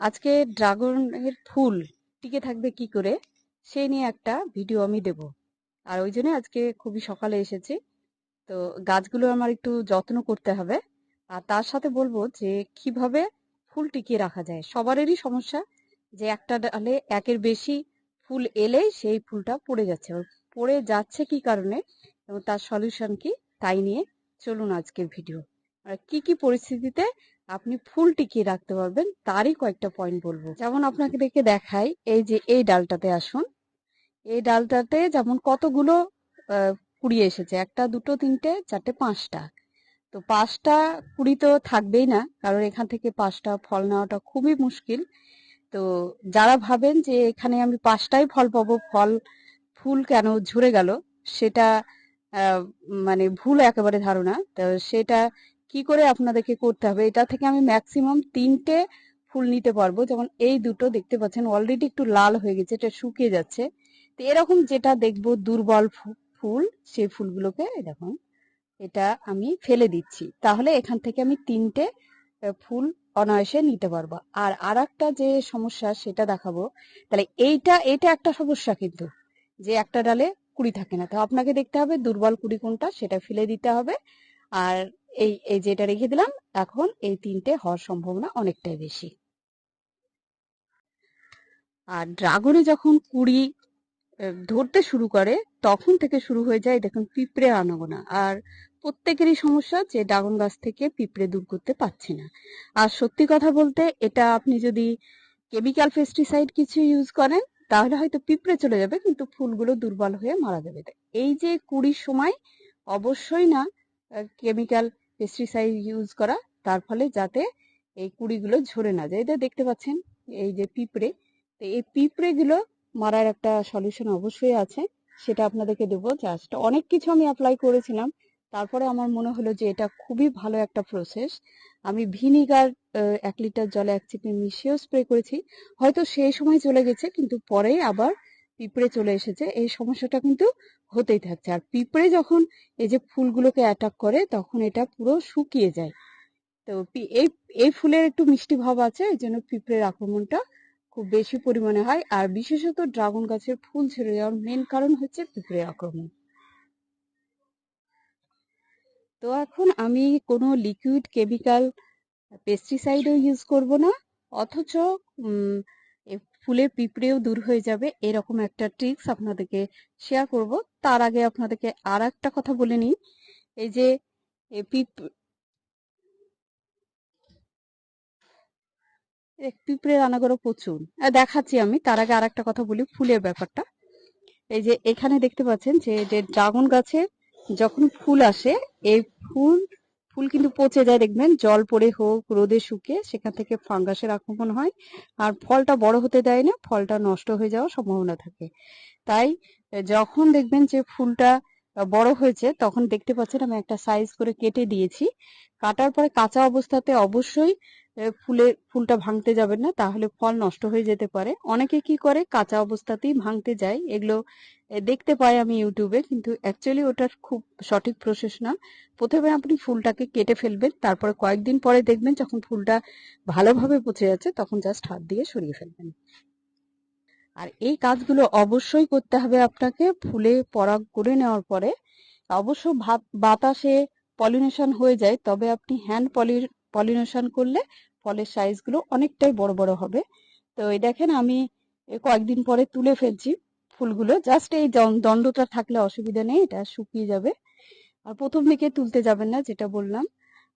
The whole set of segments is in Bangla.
আজকে ড্রাগনের ফুল টিকে থাকবে কি করে সেই নিয়ে একটা ভিডিও আমি দেব। আর ওই জন্য আজকে খুবই সকালে এসেছি। তো গাছগুলো আমার একটু যত্ন করতে হবে। আর তার সাথে বলব যে কীভাবে ফুল টিকিয়ে রাখা যায় সবারই সমস্যা যে একটা ডালে একের বেশি ফুল এলেই সেই ফুলটা পড়ে যাচ্ছে। পড়ে যাচ্ছে কি কারণে এবং তার সলিউশন কি, তাই নিয়ে চলুন আজকের ভিডিও। কি কি পরিস্থিতিতে আপনি ফুল টিকিয়ে রাখতে পারবেন, তারই কয়েকটা পয়েন্ট বলব। যেমন আপনাকে দেখে দেখাই, এই যে এই ডালটাতে আসুন। এই ডালটাতে যেমন কতগুলো কুড়ি এসেছে, একটা, দুটো, তিনটে, চারটে, পাঁচটা। তো পাঁচটা কুড়ি তো থাকবেই না, কারণ এখান থেকে পাঁচটা ফল নেওয়াটা খুবই মুশকিল। তো যারা ভাবেন যে এখানে আমি পাঁচটাই ফল পাবো, ফল, ফুল কেন ঝরে গেল, সেটা মানে ভুল একেবারে ধারণা। তো সেটা কি করে আপনাদেরকে করতে হবে? এটা থেকে আমি ম্যাক্সিমাম তিনটে ফুল নিতে পারব। যেমন এই দুটো দেখতে পাচ্ছেন অলরেডি একটু লাল হয়ে গেছে, এটা শুকিয়ে যাচ্ছে। তো এরকম যেটা দেখব দুর্বল ফুল, সেই ফুলগুলোকে দেখুন, এটা আমি ফেলে দিচ্ছি। তাহলে এখান থেকে আমি তিনটে ফুল অনায়াসে নিতে পারব। আর আর একটা যে সমস্যা, সেটা দেখাবো। তাহলে এইটা এটা একটা সমস্যা কিন্তু, যে একটা ডালে কুড়ি থাকে না। তো আপনাকে দেখতে হবে দুর্বল কুড়ি কোনটা, সেটা ফেলে দিতে হবে। আর এই এই যেটা রেখে দিলাম, এখন এই তিনটে হওয়ার সম্ভাবনা অনেকটাই বেশি। আর ড্রাগনে যখন কুড়ি ধরতে শুরু করে, তখন থেকে শুরু হয়ে যায় দেখুন পিঁপড়ে আনাগোনা। আর প্রত্যেকেরই সমস্যা যে ড্রাগন গাছ থেকে পিঁপড়ে দূর করতে পারছে না। আর সত্যি কথা বলতে, এটা আপনি যদি কেমিক্যাল পেস্টিসাইড কিছু ইউজ করেন, তাহলে হয়তো পিঁপড়ে চলে যাবে, কিন্তু ফুলগুলো দুর্বল হয়ে মারা যাবে। এই যে কুড়ির সময়, অবশ্যই না কেমিক্যাল পেস্টিসাইড ইউজ করা, তার ফলে যাতে এই কুড়িগুলো ঝরে না যায়। এটা দেখতে পাচ্ছেন, এই যে পিঁপড়ে। তো এই পিঁপড়েগুলো মারার একটা সলিউশন অবশ্যই আছে। সেটা আপনাদেরকে দেবো। জাস্ট অনেক কিছু আমি অ্যাপ্লাই করেছিলাম। তারপরে আমার মনে হলো যে এটা খুবই ভালো একটা প্রসেস আমি ভিনিগার এক লিটার জলে এক চিপে মিশিয়েও স্প্রে করেছি। হয়তো সেই সময় চলে গেছে, কিন্তু পরে আবার পিঁপড়ে চলে এসেছে। এই সমস্যাটা কিন্তু হতেই থাকছে। আর পিঁপড়ে যখন এই যে ফুলগুলোকে অ্যাটাক করে, তখন এটা পুরো শুকিয়ে যায়। তো এই এই ফুলের একটু মিষ্টি ভাব আছে, এই জন্য পিঁপড়ের আক্রমণটা খুব বেশি পরিমাণে হয়। আর বিশেষত ড্রাগন গাছের ফুল ছেড়ে যাওয়ার মেন কারণ হচ্ছে পিঁপড়ের আক্রমণ। তো এখন আমি কোনো লিকুইড কেমিক্যাল পেস্টিসাইডও ইউজ করব না, অথচ ফুলের পিঁপড়েও দূর হয়ে যাবে, এরকম একটা ট্রিক্স আপনাদেরকে শেয়ার করব। তার আগে আপনাদেরকে আর একটা কথা বলে নিই, এই যে, এ পিঁপ- এ পিঁপড়ের আনাগোড়া প্রচুর। দেখাচ্ছি আমি, তার আগে আর একটা কথা বলি, ফুলের ব্যাপারটা। এই যে, এখানে দেখতে পাচ্ছেন যে ড্রাগন গাছে যখন ফুল আসে, এই ফুল ফুল কিন্তু পচে যায়, দেখবেন। জল পড়ে হোক, রোদে শুকে সেখান থেকে ফাঙ্গাসের আক্রমণ হয়। আর ফলটা বড় হতে দেয় না, ফলটা নষ্ট হয়ে যাওয়ার সম্ভাবনা থাকে। তাই যখন দেখবেন যে ফুলটা বড় হয়েছে, তখন দেখতে পাচ্ছেন আমি একটা সাইজ করে কেটে দিয়েছি। কাটার পরে কাঁচা অবস্থাতে অবশ্যই ফুলের ফুলটা ভাঙতে যাবেন না, তাহলে ফল নষ্ট হয়ে যেতে পারে। অনেকে কি করে? কাঁচা অবস্থাতেই ভাঙতে যায়। এগুলো দেখতে পাই আমি ইউটিউবে, কিন্তু অ্যাকচুয়ালি ওটার খুব সঠিক প্রসেস না। প্রথমে আপনি ফুলটাকে কেটে ফেলবেন, তারপরে কয়েকদিন পরে দেখবেন যখন ফুলটা ভালোভাবে পচে যাচ্ছে তখন জাস্ট হাত দিয়ে সরিয়ে ফেলবেন। আর এই কাজগুলো অবশ্যই করতে হবে আপনাকে ফুলে পরাগ করে নেওয়ার পরে। অবশ্য বাতাসে পলিনেশন হয়ে যায়, তবে আপনি হ্যান্ড পলি পলিনেশন করলে ফলের সাইজগুলো অনেকটাই বড় বড় হবে। তো এই দেখেন আমি কয়েকদিন পরে তুলে ফেলছি ফুলগুলো। জাস্ট এই দণ্ডটা থাকলে অসুবিধা নেই, এটা শুকিয়ে যাবে। আর প্রথম দিকে তুলতে যাবেন না, যেটা বললাম।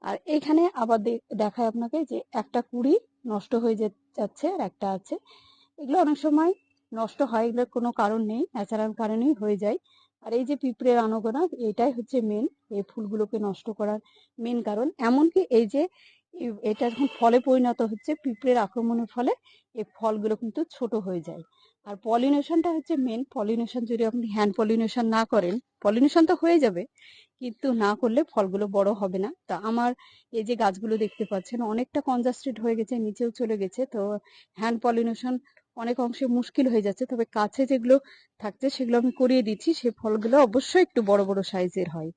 আর এখানে আবার দেখায় আপনাকে যে একটা কুড়ি নষ্ট হয়ে যাচ্ছে আর একটা আছে। এগুলো অনেক সময় নষ্ট হয়, এগুলোর কোনো কারণ নেই ন্যাচারাল কারণেই হয়ে যায়। আর এই যে পিঁপড়ের আনাগোনা, এটাই হচ্ছে মেন এই ফুলগুলোকে নষ্ট করার মেন কারণ। এমনকি এই যে এটা যখন ফলে পরিণত হচ্ছে, পিঁপড়ের আক্রমণের ফলে এই ফলগুলো কিন্তু ছোট হয়ে যায়। আর পলিনেশনটা হচ্ছে মেন পলিনেশন যদি আপনি হ্যান্ড পলিনেশন না করেন পলিনেশন তো হয়ে যাবে, কিন্তু না করলে ফলগুলো বড় হবে না। তা আমার এই যে গাছগুলো দেখতে পাচ্ছেন, অনেকটা কনজাস্টেড হয়ে গেছে, নিচেও চলে গেছে, তো হ্যান্ড পলিনেশন অনেক অংশে মুশকিল হয়ে যাচ্ছে। তবে কাছে যেগুলো থাকছে সেগুলো আমি করিয়ে দিচ্ছি। সেই ফলগুলো অবশ্যই একটু বড় বড় সাইজের হয়।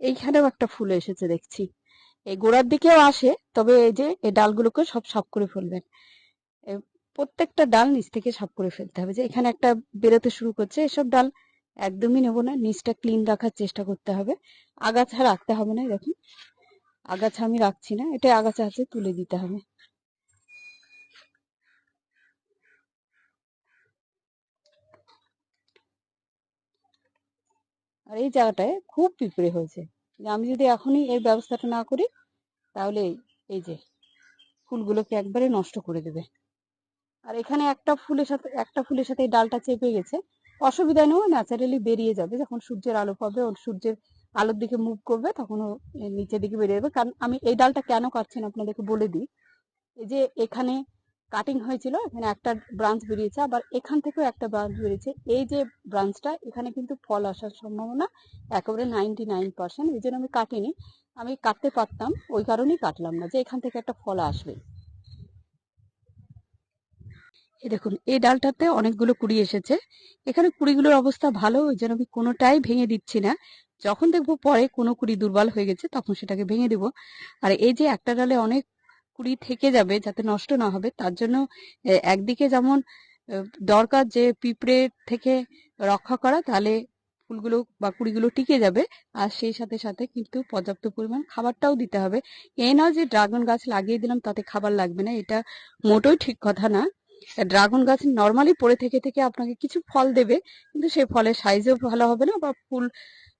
এইখানেও একটা ফুল এসেছে দেখছি। এই গোড়ার দিকেও আসে, তবে এই যে এই ডালগুলোকে সব সাফ করে ফেলবেন। প্রত্যেকটা ডাল নিচ থেকে সাফ করে ফেলতে হবে যে এখানে একটা বেরোতে শুরু করছে। এসব ডাল একদমই নেব না, নিচটা ক্লিন রাখার চেষ্টা করতে হবে। আগাছা রাখতে হবে না দেখুন আগাছা আমি রাখছি না এটা আগাছা আছে তুলে দিতে হবে। আর এই জায়গাটায় খুব পিঁপড়ে হয়েছে। আমি যদি এখনই এর ব্যবস্থাটা না করি, তাহলে এই- যে ফুলগুলোকে একবারে নষ্ট করে দেবে। আর এখানে একটা ফুলের সাথে, একটা ফুলের সাথে ডালটা চেপে গেছে। অসুবিধা নেই ন্যাচারালি বেরিয়ে যাবে। যখন সূর্যের আলো পাবে ওর সূর্যের আলোর দিকে মুভ করবে, তখন ও নিচের দিকে বেরিয়ে যাবে। কারণ আমি এই ডালটা কেন কাটছেন আপনাদেরকে বলে দিই। এই যে এখানে কাটিং হয়েছিল, এখানে একটা ব্রাঞ্চ বেরিয়েছে, আবার এখান থেকেও একটা ব্রাঞ্চ বেরিয়েছে। এই যে ব্রাঞ্চটা এখানে কিন্তু ফল আসার সম্ভাবনা একেবারে নাইনটি নাইন পার্সেন্ট এই জন্য আমি কাটিনি। আমি কাটতে পারতাম, ওই কারণেই কাটলাম না যে এখান থেকে একটা ফল আসবে। এই দেখুন, এই ডালটাতে অনেকগুলো কুড়ি এসেছে। এখানে কুড়িগুলোর অবস্থা ভালো, ওই জন্য আমি কোনোটাই ভেঙে দিচ্ছি না। যখন দেখব পরে কোনো কুড়ি দুর্বল হয়ে গেছে, তখন সেটাকে ভেঙে দেব। আর এই যে একটা ডালে অনেক কুড়ি থেকে যাবে যাতে নষ্ট না হবে। তার জন্য একদিকে যেমন দরকার যে পিঁপড়ে থেকে রক্ষা করা, তাহলে ফুলগুলো বা কুড়িগুলো টিকে যাবে। আর সেই সাথে সাথে কিন্তু পর্যাপ্ত পরিমাণ খাবারটাও দিতে হবে। এই না যে ড্রাগন গাছ লাগিয়ে দিলাম, তাতে খাবার লাগবে না, এটা মোটেই ঠিক কথা না। ড্রাগন গাছ নর্মালি পড়ে থেকে থেকে আপনাকে কিছু ফল দেবে, কিন্তু সেই ফলের সাইজও ভালো হবে না বা ফুল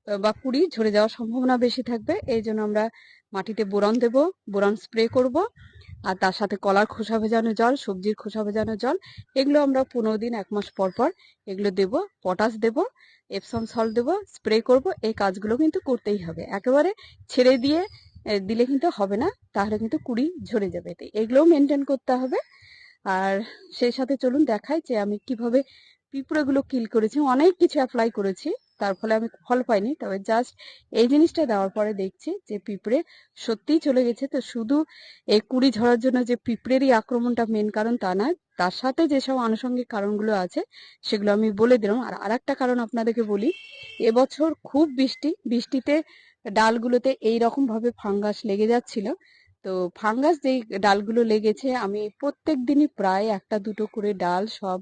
বা কুড়ি ঝরে যাওয়ার সম্ভাবনা বেশি থাকবে। এই জন্য আমরা মাটিতে বোরন দেব, বোরন স্প্রে করব, আর তার সাথে কলার খোসা ভেজানো জল, সবজির খোসা ভেজানো জল, এগুলো আমরা পনেরো দিন, এক মাস পর পর এগুলো দেব, পটাশ দেব এপসম সল্ট দেব, স্প্রে করব, এই কাজগুলো কিন্তু করতেই হবে। একেবারে ছেড়ে দিয়ে দিলে কিন্তু হবে না, তাহলে কিন্তু কুড়ি ঝরে যাবে। তো এগুলোও মেনটেন করতে হবে। আর সেই সাথে চলুন দেখাই যে আমি কীভাবে পিঁপড়েগুলো কিল করেছি। অনেক কিছু অ্যাপ্লাই করেছি। তার ফলে আমি ফল পাইনি। তবে জাস্ট এই জিনিসটা দেওয়ার পরে দেখছি যে পিঁপড়ে সত্যিই চলে গেছে। তো শুধু এই কুড়ি ঝরার জন্য যে পিঁপড়েরই আক্রমণটা মেন কারণ তা না তার সাথে যেসব আনুষঙ্গিক কারণগুলো আছে, সেগুলো আমি বলে দিলাম। আর আরেকটা কারণ আপনাদেরকে বলি, এবছর খুব বৃষ্টি, বৃষ্টিতে ডালগুলোতে এই রকম ভাবে ফাঙ্গাস লেগে যাচ্ছিল। তো ফাঙ্গাস যেই ডালগুলো লেগেছে, আমি প্রত্যেক দিনই প্রায় একটা দুটো করে ডাল সব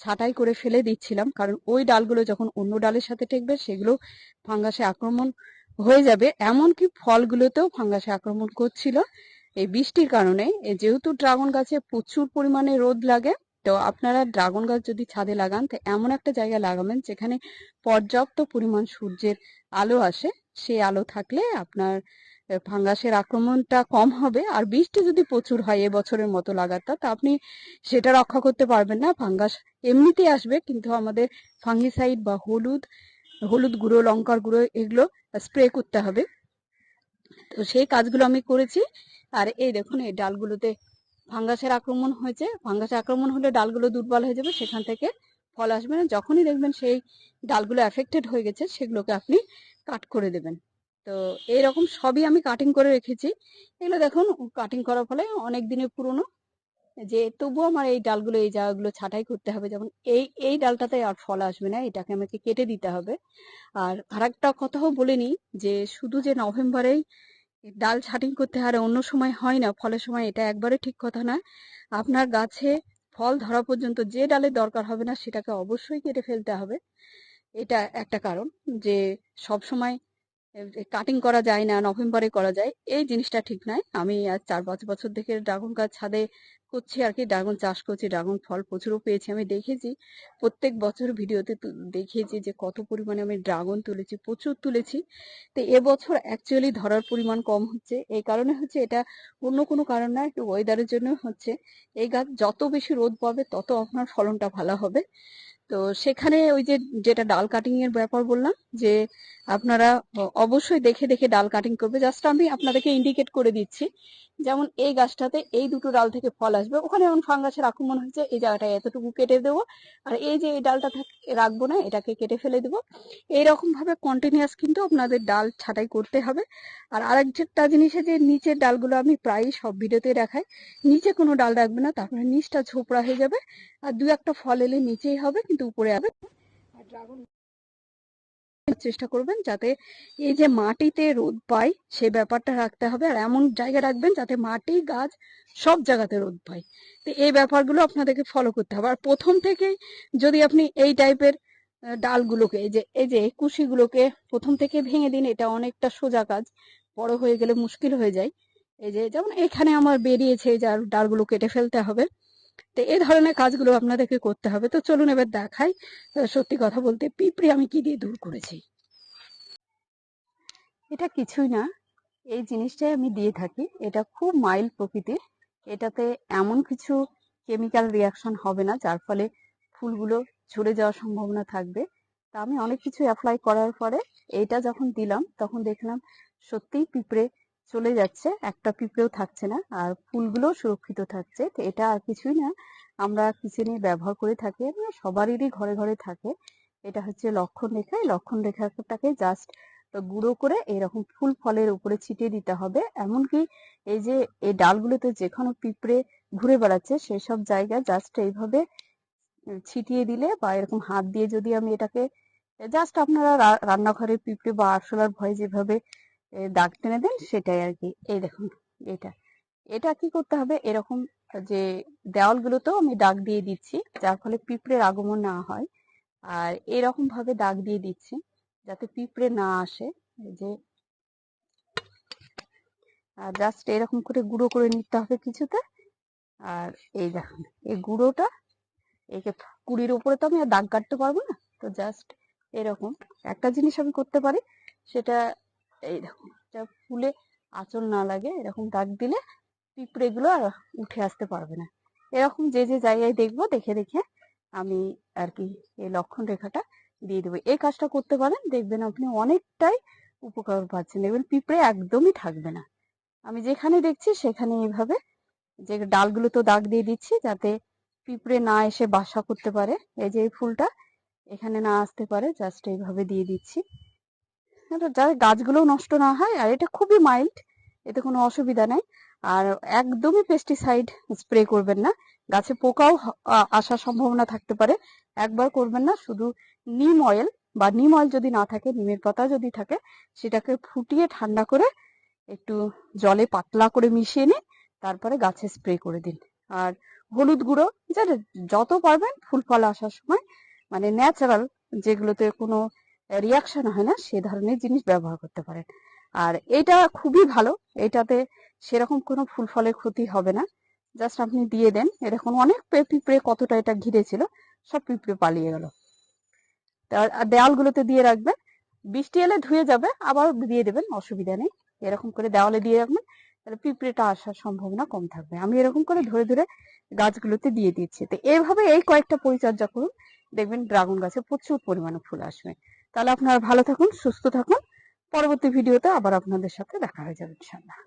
ছাঁটাই করে ফেলে দিচ্ছিলাম। কারণ ওই ডালগুলো যখন অন্য ডালের সাথে টেকবে, সেগুলো ফাঙ্গাসে আক্রমণ হয়ে যাবে। এমনকি ফলগুলোতেও ফাঙ্গাসে আক্রমণ করছিল। এই বৃষ্টির কারণে যেহেতু ড্রাগন গাছে প্রচুর পরিমাণে রোদ লাগে, তো আপনারা ড্রাগন গাছ যদি ছাদে লাগান, তো এমন একটা জায়গায় লাগাবেন যেখানে পর্যাপ্ত পরিমাণ সূর্যের আলো আসে। সেই আলো থাকলে আপনার ফাঙ্গাসের আক্রমণটা কম হবে আর বৃষ্টি যদি প্রচুর হয় এবছরের মতো লাগাতার, তা আপনি সেটা রক্ষা করতে পারবেন না। ফাঙ্গাস এমনিতেই আসবে, কিন্তু আমাদের ফাঙ্গিসাইড বা হলুদ হলুদ গুঁড়ো, লঙ্কার গুঁড়ো এগুলো স্প্রে করতে হবে। তো সেই কাজগুলো আমি করেছি। আর এই দেখুন, এই ডালগুলোতে ফাঙ্গাসের আক্রমণ হয়েছে। ফাঙ্গাসের আক্রমণ হলে ডালগুলো দুর্বল হয়ে যাবে, সেখান থেকে ফল আসবে না। যখনই দেখবেন সেই ডালগুলো এফেক্টেড হয়ে গেছে, সেগুলোকে আপনি কাট করে দেবেন। তো এইরকম সবই আমি কাটিং করে রেখেছি। এগুলো দেখুন কাটিং করার ফলে অনেক দিনের পুরনো। যে তবুও আমার এই ডালগুলো, এই জায়গাগুলো ছাঁটাই করতে হবে। যেমন এই এই ডালটাতে আর ফল আসবে না, এটাকে আমাকে কেটে দিতে হবে। আর আরেকটা কথাও বলে নিই যে শুধু যে নভেম্বরেই ডাল ছাটিং করতে হয় আর অন্য সময় হয় না, ফলের সময় এটা একবারে ঠিক কথা না আপনার গাছে ফল ধরা পর্যন্ত যে ডালের দরকার হবে না, সেটাকে অবশ্যই কেটে ফেলতে হবে। এটা একটা কারণ যে সব সময় কাটিং করা যায় না, নভেম্বরে করা যায়, এই জিনিসটা ঠিক নয় আমি আজ চার পাঁচ বছর থেকে ড্রাগন গাছ ছাদে করছি আর কি ড্রাগন চাষ করছি ড্রাগন ফল প্রচুরও পেয়েছি। আমি দেখেছি, প্রত্যেক বছর ভিডিওতে দেখেছি যে কত পরিমাণে আমি ড্রাগন তুলেছি, প্রচুর তুলেছি। তো এবছর অ্যাকচুয়ালি ধরার পরিমাণ কম হচ্ছে, এই কারণে হচ্ছে এটা অন্য কোনো কারণ না, একটু ওয়েদারের জন্য হচ্ছে। এই গাছ যত বেশি রোদ পাবে, তত আপনার ফলনটা ভালো হবে। তো সেখানে ওই যে যেটা ডাল কাটিং এর ব্যাপার বললাম, যে আপনারা অবশ্যই দেখে দেখে ডাল কাটিং করবে। জাস্ট আমি আপনাদেরকে ইন্ডিকেট করে দিচ্ছি, যেমন এই গাছটাতে এই দুটো ডাল থেকে ফল আসবে। ওখানে এমন ফাঙ্গাসের আক্রমণ হয়েছে, এই জায়গাটায় এতটুকু কেটে দেবো। আর এই যে এই ডালটা রাখব না, এটাকে কেটে ফেলে দেবো। এইরকম ভাবে কন্টিনিউয়াস কিন্তু আপনাদের ডাল ছাঁটাই করতে হবে। আর আরেকটা জিনিসে যে নিচের ডালগুলো আমি প্রায়ই সব ভিডিওতে দেখাই, নিচে কোনো ডাল রাখবে না, তারপরে নিচটা ঝোপড়া হয়ে যাবে। আর দু একটা ফল এলে নিচেই হবে কিন্তু উপরে হবে আর ড্রাগন চেষ্টা করবেন যাতে এই যে মাটিতে রোদ পায় সে ব্যাপারটা রাখতে হবে। আর এমন জায়গা রাখবেন যাতে মাটি গাছ সব জায়গাতে রোদ পায়। তো এই ব্যাপারগুলো আপনাদেরকে ফলো করতে হবে। আর প্রথম থেকেই যদি আপনি এই টাইপের ডালগুলোকে এই যে এই যে কুশিগুলোকে প্রথম থেকে ভেঙে দিন এটা অনেকটা সোজা কাজ। বড় হয়ে গেলে মুশকিল হয়ে যায়। এই যে যেমন এখানে আমার বেরিয়েছে এই যে আর ডালগুলো কেটে ফেলতে হবে। তো এই ধরনের কাজগুলো আপনাদেরকে করতে হবে। তো চলুন এবার দেখাই সত্যি কথা বলতে পিঁপড়ে আমি কি দিয়ে দূর করেছি। এটা কিছুই না, এই জিনিসটাই আমি দিয়ে থাকি। এটা খুব মাইল্ড প্রকৃতির, এটাতে এমন কিছু কেমিক্যাল রিয়াকশন হবে না, যার ফলে ফুলগুলো ঝরে যাওয়ার সম্ভাবনা থাকবে। তা আমি অনেক কিছু অ্যাপ্লাই করার পরে, এইটা যখন দিলাম, তখন দেখলাম সত্যিই পিঁপড়ে চলে যাচ্ছে, একটা পিঁপড়েও থাকছে না, আর ফুলগুলো সুরক্ষিত থাকছে। তো এটা আর কিছুই না, আমরা কিচেনে ব্যবহার করে থাকি সবারই ঘরে ঘরে থাকে। এটা হচ্ছে লক্ষণ রেখা, এই লক্ষণ রেখাটাকে জাস্ট গুঁড়ো করে এরকম ফুল ফলের উপরে ছিটিয়ে দিতে হবে। এমনকি এই যে, এই ডালগুলোতে যেখানে পিঁপড়ে ঘুরে বেড়াচ্ছে সেই সব জায়গায় জাস্ট এইভাবে ছিটিয়ে দিলে বা এরকম হাত দিয়ে যদি আমি এটাকে জাস্ট আপনারা রান্নাঘরে পিঁপড়ে বা আরশোলার ভয়ে যেভাবে দাগ টেনে দেন, সেটাই আর কি। এই দেখুন, এটা। এটা কি করতে হবে? এরকম যে দেওয়ালগুলোতেও আমি দাগ দিয়ে দিচ্ছি, যার ফলে পিঁপড়ের আগমন না হয়। আর এরকম ভাবে দাগ দিয়ে দিচ্ছি, যাতে পিঁপড়ে না আসে। যে, আর জাস্ট এরকম করে গুঁড়ো করে নিতে হবে কিছুতে আর এই দেখুন, এই গুঁড়োটা, একে কুড়ির উপরে তো আমি আর দাগ কাটতে পারব না। তো জাস্ট এরকম। একটা জিনিস আমি করতে পারি, সেটা এই দেখুন এটা ফুলে আঁচল না লাগে, এরকম দাগ দিলে পিঁপড়ে গুলো আর উঠে আসতে পারবে না। এরকম যে যে জায়গায় দেখব, দেখে দেখে আমি আর কি এই লক্ষণ রেখাটা দিয়ে দেবো। এই কাজটা করতে পারেন, দেখবেন আপনি অনেকটাই উপকার পাচ্ছেন। দেখবেন পিঁপড়ে একদমই থাকবে না। আমি যেখানে দেখছি সেখানে এইভাবে যে ডালগুলো তো দাগ দিয়ে দিচ্ছি, যাতে পিঁপড়ে না এসে বাসা করতে পারে। এই যে এই ফুলটা এখানে না আসতে পারে, জাস্ট এইভাবে দিয়ে দিচ্ছি। এটা যাতে গাছগুলো নষ্ট না হয়, আর এটা খুবই মাইল্ড এতে কোনো অসুবিধা নেই। আর একদমই পেস্টিসাইড স্প্রে করবেন না। গাছে পোকাও আসার সম্ভাবনা থাকতে পারে। একবার করবেন না, শুধু নিম অয়েল বা নিম অয়েল যদি না থাকে নিমের পাতা যদি থাকে, সেটাকে ফুটিয়ে ঠান্ডা করে একটু জলে পাতলা করে মিশিয়ে নিন, তারপরে গাছে স্প্রে করে দিন। আর হলুদ গুঁড়ো যেটা যত পারবেন, ফুল ফল আসার সময় মানে ন্যাচারাল যেগুলোতে কোনো রিয়াকশন হয় না, সে ধরনের জিনিস ব্যবহার করতে পারেন। আর এটা খুবই ভালো, এটাতে সেরকম কোনো ফুল ফলের ক্ষতি হবে না। জাস্ট আপনি দিয়ে দেন, এরকম অনেক পিঁপড়ে কতটা এটা ঘিরে ছিল সব পিঁপড়ে পালিয়ে গেল। দেওয়ালগুলোতে দিয়ে রাখবেন, বৃষ্টি এলে ধুয়ে যাবে, আবার দিয়ে দেবেন, অসুবিধা নেই। এরকম করে দেওয়ালে দিয়ে রাখবেন, তাহলে পিঁপড়েটা আসার সম্ভাবনা কম থাকবে। আমি এরকম করে ধরে ধরে গাছগুলোতে দিয়ে দিচ্ছি। তো এইভাবে এই কয়েকটা পরিচর্যা করুন, দেখবেন ড্রাগন গাছে প্রচুর পরিমাণে ফুল আসবে। তাহলে আপনারা ভালো থাকুন, সুস্থ থাকুন। পরবর্তী ভিডিওতে আবার আপনাদের সাথে দেখা হয়ে যাবে ইনশাল্লাহ